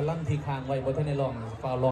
อลัมที่ค้างไว้บนท่านในลองฟาวลอง